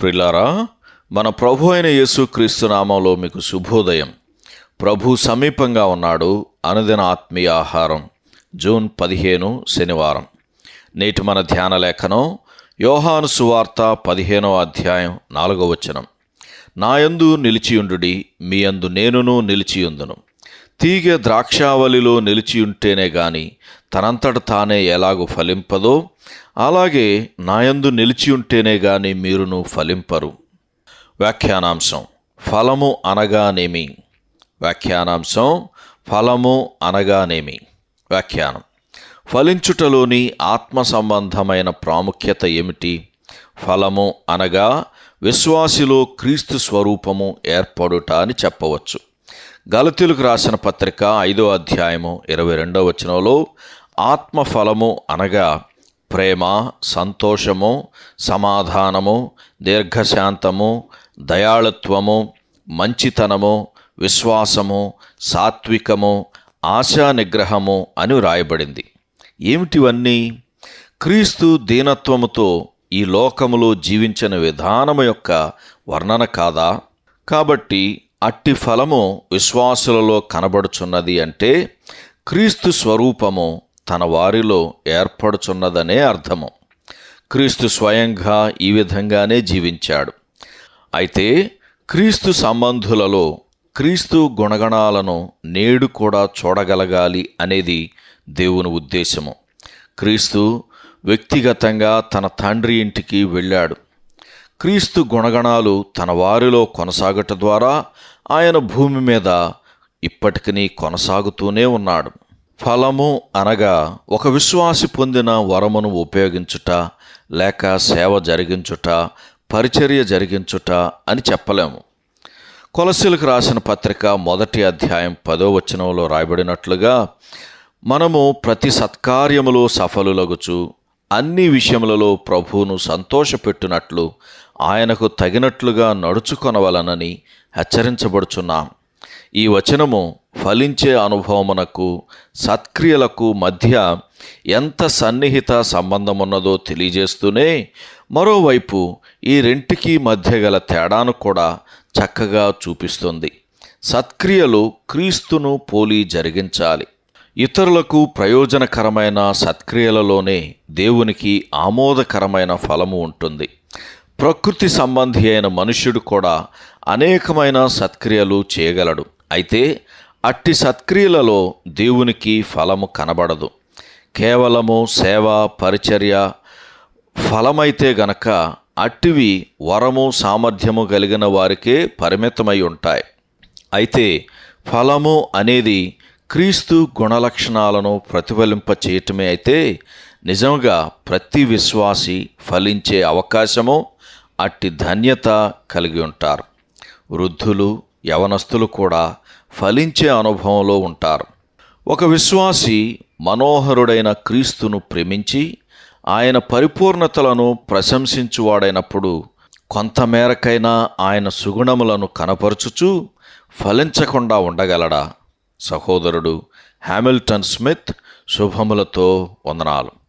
ప్రిలారా మన ప్రభు అయిన యేసుక్రీస్తు నామంలో మీకు శుభోదయం. ప్రభు సమీపంగా ఉన్నాడు అనుదిన ఆత్మీయ ఆహారం జూన్ పదిహేను శనివారం. నేటి మన ధ్యాన లేఖనం యోహాను సువార్త పదిహేనో అధ్యాయం నాలుగో వచనం. నాయందు నిలిచియుండుడి మీ యందు నేనును నిలిచియుందును. తీగే ద్రాక్షావళిలో నిలిచియుంటేనే గాని తనంతట తానే ఎలాగూ ఫలింపదో అలాగే నాయందు నిలిచియుంటేనే గాని మీరును ఫలింపరు. వ్యాఖ్యానాంశం ఫలము అనగానేమి? వ్యాఖ్యానాంశం ఫలము అనగానేమి? వ్యాఖ్యానం ఫలించుటలోని ఆత్మ సంబంధమైన ప్రాముఖ్యత ఏమిటి? ఫలము అనగా విశ్వాసిలో క్రీస్తు స్వరూపము ఏర్పడుట అని చెప్పవచ్చు. గలతీలకు రాసిన పత్రిక ఐదో అధ్యాయము ఇరవై రెండవ వచనంలో ఆత్మ ఫలము అనగా ప్రేమ సంతోషము సమాధానము దీర్ఘశాంతము దయాళత్వము మంచితనము విశ్వాసము సాత్వికము ఆశా నిగ్రహము అని వ్రాయబడింది. ఏమిటివన్నీ? క్రీస్తు దీనత్వముతో ఈ లోకములో జీవించిన విధానము యొక్క వర్ణన కాదా? కాబట్టి అట్టి ఫలము విశ్వాసులలో కనబడుచున్నది అంటే క్రీస్తు స్వరూపము తన వారిలో ఏర్పడుచున్నదనే అర్థము. క్రీస్తు స్వయంగా ఈ విధంగానే జీవించాడు. అయితే క్రీస్తు సంబంధులలో క్రీస్తు గుణగణాలను నేడు కూడా చూడగలగాలి అనేది దేవుని ఉద్దేశము. క్రీస్తు వ్యక్తిగతంగా తన తండ్రి ఇంటికి వెళ్ళాడు. క్రీస్తు గుణగణాలు తన వారిలో కొనసాగట ద్వారా ఆయన భూమి మీద ఇప్పటికీ కొనసాగుతూనే ఉన్నాడు. ఫలము అనగా ఒక విశ్వాసి పొందిన వరమును ఉపయోగించుట లేక సేవ జరిగించుట పరిచర్య జరిగించుట అని చెప్పలేము. కొలసీలకు రాసిన పత్రిక మొదటి అధ్యాయం పదో వచనంలో రాయబడినట్లుగా మనము ప్రతి సత్కార్యములో సఫలులగుచు అన్ని విషయములలో ప్రభువును సంతోషపెట్టునట్లు ఆయనకు తగినట్లుగా నడుచుకొనవలనని హెచ్చరించబడుచున్నాం. ఈ వచనము ఫలించే అనుభవమునకు సత్క్రియలకు మధ్య ఎంత సన్నిహిత సంబంధం ఉన్నదో తెలియజేస్తూనే మరోవైపు ఈ రెంటికి మధ్య గల తేడాను కూడా చక్కగా చూపిస్తుంది. సత్క్రియలు క్రీస్తును పోలి జరిగించాలి. ఇతరులకు ప్రయోజనకరమైన సత్క్రియలలోనే దేవునికి ఆమోదకరమైన ఫలము ఉంటుంది. ప్రకృతి సంబంధి అయిన మనుష్యుడు కూడా అనేకమైన సత్క్రియలు చేయగలడు. అయితే అట్టి సత్క్రియలలో దేవునికి ఫలము కనబడదు. కేవలము సేవ పరిచర్య ఫలమైతే గనక అట్టివి వరము సామర్థ్యము కలిగిన వారికే పరిమితమై ఉంటాయి. అయితే ఫలము అనేది క్రీస్తు గుణలక్షణాలను ప్రతిఫలింప చేయటమే అయితే నిజంగా ప్రతి విశ్వాసి ఫలించే అవకాశము అట్టి ధన్యత కలిగి ఉంటారు. వృద్ధులు యవనస్తులు కూడా ఫలించే అనుభవంలో ఉంటారు. ఒక విశ్వాసి మనోహరుడైన క్రీస్తును ప్రేమించి ఆయన పరిపూర్ణతలను ప్రశంసించువాడైనప్పుడు కొంతమేరకైనా ఆయన సుగుణములను కనపరుచుచు ఫలించకుండా ఉండగలడా? సహోదరుడు హ్యామిల్టన్ స్మిత్ శుభములతో వందనాలు.